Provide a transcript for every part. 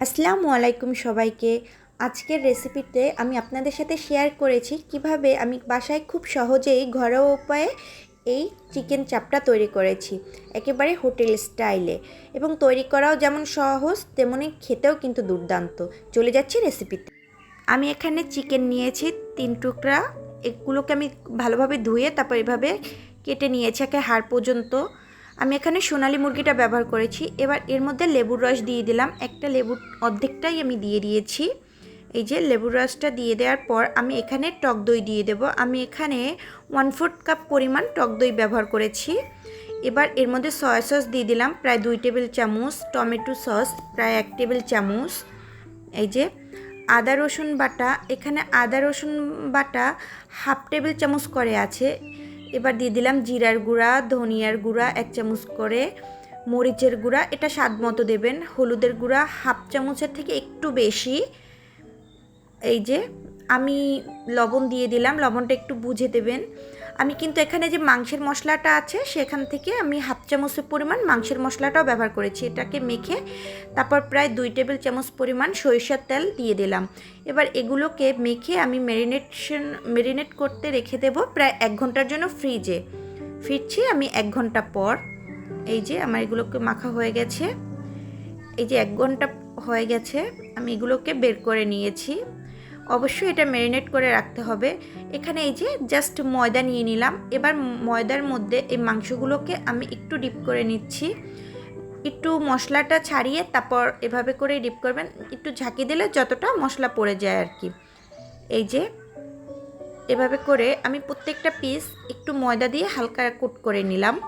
আসসালামু আলাইকুম সবাইকে। আজকের রেসিপিতে আমি আপনাদের সাথে শেয়ার করেছি কীভাবে আমি বাসায় খুব সহজেই ঘরোয়া উপায়ে এই চিকেন চাপটা তৈরি করেছি, একেবারে হোটেল স্টাইলে এবং তৈরি করাও যেমন সহজ, তেমনি খেতেও কিন্তু দুর্দান্ত। চলে যাচ্ছি রেসিপিতে আমি এখানে চিকেন নিয়েছি তিন টুকরা। এগুলোকে আমি ভালোভাবে ধুয়ে তারপর এভাবে কেটে নিয়েছি একে হাড় পর্যন্ত। আমি এখানে সোনালি মুরগিটা ব্যবহার করেছি। এবার এর মধ্যে লেবুর রস দিয়ে দিলাম। একটা লেবুর অর্ধেকটাই আমি দিয়ে দিয়েছি। এই যে লেবুর রসটা দিয়ে দেওয়ার পর আমি এখানে টক দই দিয়ে দেব। আমি এখানে ওয়ান ফোর্থ কাপ পরিমাণ টক দই ব্যবহার করেছি। এবার এর মধ্যে সয়া সস দিয়ে দিলাম। প্রায় দুই টেবিল চামচ, টমেটো সস প্রায় এক টেবিল চামচ। এই যে আদা, রসুন বাটা। এখানে আদা, রসুন বাটা হাফ টেবিল চামচ করে আছে। এবার দিয়ে দিলাম জিরার গুঁড়া, ধনিয়ার গুঁড়া, এক চামচ করে মরিচের গুঁড়া, এটা স্বাদ মতো দেবেন। হলুদের গুঁড়া, হাফ চামচের থেকে একটু বেশি। এই যে আমি লবণ দিয়ে দিলাম, লবণটা একটু বুঝে দেবেন। আমি কিন্তু এখানে যে মাংসের মশলাটা আছে, সেখান থেকে আমি হাফ চামচের পরিমাণ মাংসের মশলাটাও ব্যবহার করেছি। এটাকে মেখে তারপর প্রায় দুই টেবিল চামচ পরিমাণ সরিষার তেল দিয়ে দিলাম। এবার এগুলোকে মেখে আমি ম্যারিনেশন, ম্যারিনেট করতে রেখে দেব প্রায় এক ঘণ্টার জন্য ফ্রিজে। ফিরছি আমি এক ঘণ্টা পর। এই যে আমার এগুলোকে মাখা হয়ে গেছে। এই যে এক ঘণ্টা হয়ে গেছে, আমি এগুলোকে বের করে নিয়েছি। অবশ্যই এটা ম্যারিনেট করে রাখতে হবে। এখানে এই যে জাস্ট ময়দা নিয়ে নিলাম। এবার ময়দার মধ্যে এই মাংসগুলোকে আমি একটু ডিপ করে নিচ্ছি। একটু মশলাটা ছাড়িয়ে তারপর এভাবে করে ডিপ করবেন। একটু ঝাঁকি দিলে যতটা মশলা পড়ে যায় আর কি। এই যে এভাবে করে আমি প্রত্যেকটা পিস একটু ময়দা দিয়ে হালকা কুট করে নিলাম।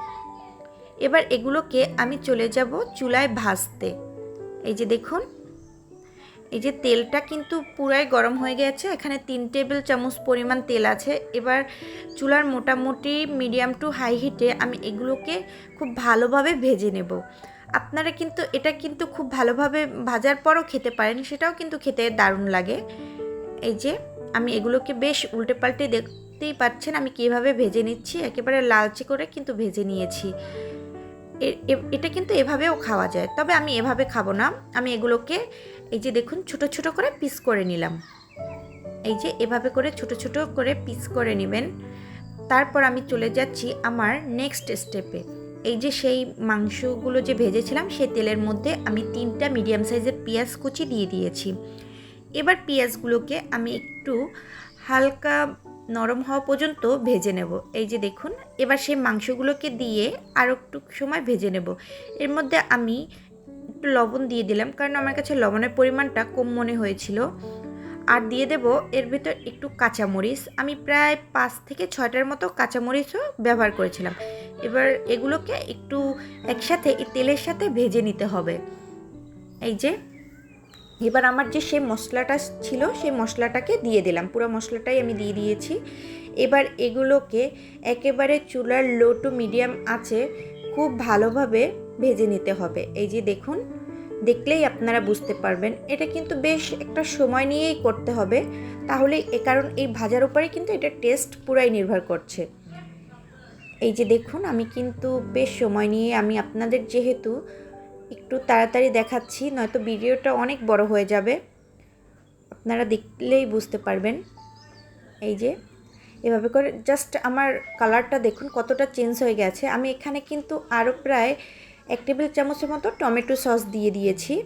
এবার এগুলোকে আমি চলে যাব চুলায় ভাজতে। এই যে দেখুন এই যে তেলটা কিন্তু পুরাই গরম হয়ে গেছে, এখানে তিন টেবিল চামচ পরিমাণ তেল আছে। এবার চুলার মোটামুটি মিডিয়াম টু হাই হিটে আমি এগুলোকে খুব ভালোভাবে ভেজে নেব। আপনারা কিন্তু, এটা কিন্তু খুব ভালোভাবে ভাজার পরও খেতে পারেন, সেটাও কিন্তু খেতে দারুণ লাগে। এই যে আমি এগুলোকে বেশ উল্টে পাল্টে দেখতেই পাচ্ছেন আমি কীভাবে ভেজে নিচ্ছি, একেবারে লালচে করে কিন্তু ভেজে নিয়েছি। এটা কিন্তু এভাবেও খাওয়া যায়, তবে আমি এভাবে খাব না। আমি এগুলোকে এই যে দেখুন, ছোট ছোট করে পিস করে নিলাম। এই যে এভাবে করে ছোট ছোট করে পিস করে নেবেন। তারপর আমি চলে যাচ্ছি আমার নেক্সট স্টেপে এই যে সেই মাংসগুলো যে ভেজেছিলাম, সেই তেলের মধ্যে আমি তিনটা মিডিয়াম সাইজের পেঁয়াজ কুচি দিয়ে দিয়েছি। এবার পেঁয়াজগুলোকে আমি একটু হালকা নরম হওয়া পর্যন্ত ভেজে নেব। এই যে দেখুন, এবার সেই মাংসগুলোকে দিয়ে আরও একটু সময় ভেজে নেব। এর মধ্যে আমি একটু লবণ দিয়ে দিলাম, কারণ আমার কাছে লবণের পরিমাণটা কম মনে হয়েছিল। আর দিয়ে দেব এর ভিতর একটু কাঁচামরিচ। আমি প্রায় পাঁচ থেকে ছয়টার মতো কাঁচামরিচও ব্যবহার করেছিলাম। এবার এগুলোকে একটু একসাথে এই তেলের সাথে ভেজে নিতে হবে। এই যে, এবার আমার যে সেই মশলাটা ছিল, সেই মশলাটাকে দিয়ে দিলাম। পুরো মশলাটাই আমি দিয়ে দিয়েছি। এবার এগুলোকে একেবারে চুলার লো টু মিডিয়াম আছে খুব ভালোভাবে ভেজে নিতে হবে। এই যে দেখুন, দেখলেই আপনারা বুঝতে পারবেন। এটা কিন্তু বেশ একটা সময় নিয়েই করতে হবে। তাহলে এ কারণ এই ভাজার উপরে কিন্তু এটা টেস্ট পুরাই নির্ভর করছে। এই যে দেখুন, আমি কিন্তু বেশ সময় নিয়ে আমি আপনাদের যেহেতু একটু তাড়াতাড়ি দেখাচ্ছি, নয়তো ভিডিওটা অনেক বড় হয়ে যাবে। আপনারা দেখলেই বুঝতে পারবেন। এই যে, এভাবে করে জাস্ট আমার কালারটা দেখুন কতটা চেঞ্জ হয়ে গেছে। আমি এখানে কিন্তু আরও প্রায় এক টেবিল চামচের মতো টমেটো সস দিয়ে দিয়েছি।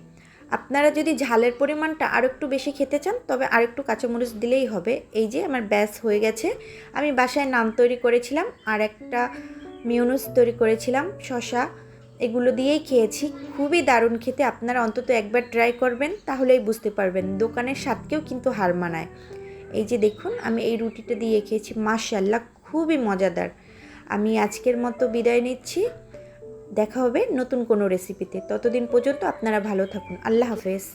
আপনারা যদি ঝালের পরিমাণটা আরও একটু বেশি খেতে চান, তবে আর একটু কাঁচামরিচ দিলেই হবে। এই যে আমার ব্যাস হয়ে গেছে। আমি বাসায় নাম তৈরি করেছিলাম আর একটা মিউনুস তৈরি করেছিলাম শশা এগুলো দিয়েই খেয়েছি। খুবই দারুণ খেতে। আপনারা অন্তত একবার ট্রাই করবেন, তাহলেই বুঝতে পারবেন। দোকানের স্বাদকেও কিন্তু হার মানায়। এই যে দেখুন, আমি এই রুটিটা দিয়ে খেয়েছি। মাশাল্লাহ খুবই মজাদার। আমি আজকের মতো বিদায় নিচ্ছি। দেখা হবে নতুন কোনো রেসিপিতে ততদিন পর্যন্ত আপনারা ভালো থাকুন। আল্লাহ হাফেজ।